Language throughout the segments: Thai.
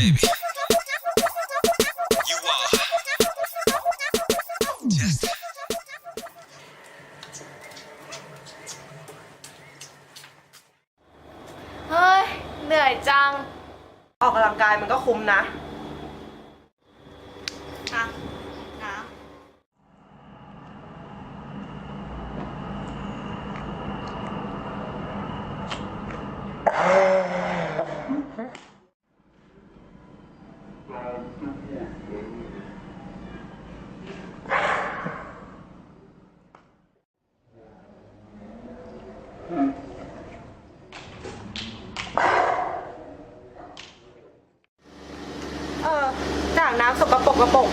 baby. You are. Just. เฮ้ย เหนื่อยจัง ออกกำลังกายมันก็คุ้มนะ เออ จากน้ำสกปรกกระปก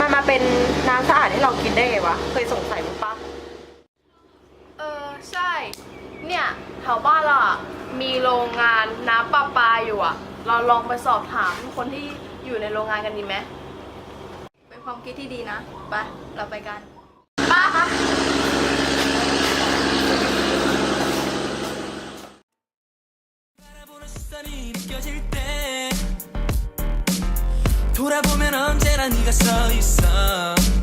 มันมาเป็นน้ำสะอาดให้เรากินได้ไงวะ เคยสงสัยมั้งปะ เออใช่ เนี่ยแถวบ้านเราอะมีโรงงานน้ำประปาอยู่อะ เราลองไปสอบถามคนที่อยู่ในโรงงานกันดีไหม เป็นความคิดที่ดีนะ ไป เราไปกันป้าคะ 바라보는 시선이 느껴질 때 돌아보면 언제나 네가 서 있어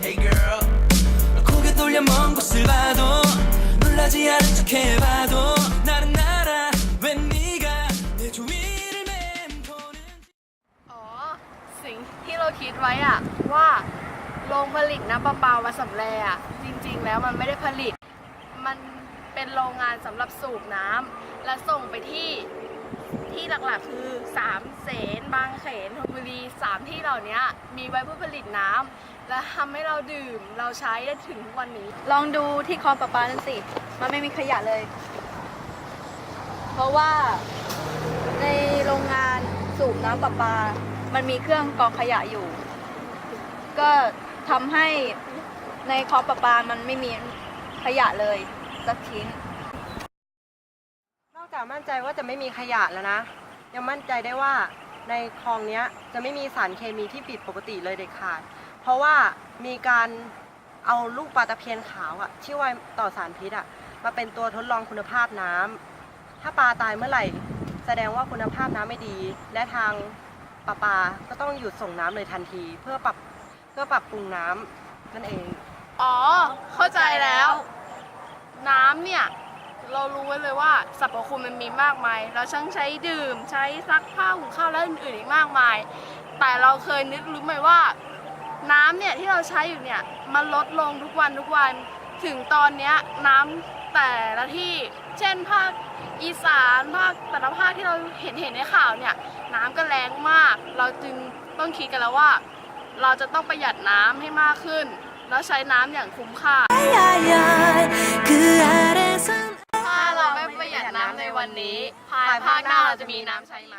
Hey girl 고개 돌려 먼 곳을 봐도 놀라지 않은 척 해봐도 ไว้อะว่าโรงผลิตน้ำประปาวัดสำแลอะจริงๆ แล้วมันไม่ได้ผลิต มันเป็นโรงงานสำหรับสูบน้ำและส่งไปที่ที่หลักๆคือสามเสนบางเขนธนบุรีสามที่เหล่านี้มีไว้เพื่อผลิตน้ำและทำให้เราดื่มเราใช้ได้ถึงทุกวันนี้ ลองดูที่คลองประปานั่นสิ มันไม่มีขยะเลย เพราะว่าในโรงงานสูบน้ำประปา มันมีเครื่องกรองขยะอยู่ ก็ทำให้ในคลองประปามันไม่มีขยะเลยสักชิ้น นอกจากมั่นใจว่าจะไม่มีขยะแล้วนะ ยังมั่นใจได้ว่าในคลองเนี้ยจะไม่มีสารเคมีที่ผิดปกติเลยเด็ดขาด เพราะว่ามีการเอาลูกปลาตะเพียนขาวอะที่ไวต่อสารพิษอะมาเป็นตัวทดลองคุณภาพน้ำถ้าปลาตายเมื่อไหร่ แสดงว่าคุณภาพน้ำไม่ดี และทาง ประปาก็ต้องหยุดส่งน้ำเลยทันที เพื่อปรับเพื่อปรับปรุงน้ำนั่นเอง อ๋อ เข้าใจแล้ว น้ำเนี่ย เรารู้ไว้เลยว่าสรรพคุณมันมีมากมาย เราช่างใช้ดื่มใช้ซักผ้าหุงข้าวและอื่นๆอีกมากมาย แต่เราเคยนึกรู้ไหมว่า น้ำเนี่ยที่เราใช้อยู่เนี่ย มันลดลงทุกวันทุกวัน ถึงตอนเนี้ยน้ำแต่ละที่ เช่นภาคอีสานภาคแต่ละภาคที่เราเห็นเห็นในข่าวเนี่ยน้ำก็แรงมาก เราจึงต้องคิดกันแล้วว่า เราจะต้องประหยัดน้ำให้มากขึ้น แล้วใช้น้ำอย่างคุ้มค่าถ้าเราไม่ประหยัดน้ำในวันนี้ ภายภาคหน้าเราจะมีน้ำใช้ไหม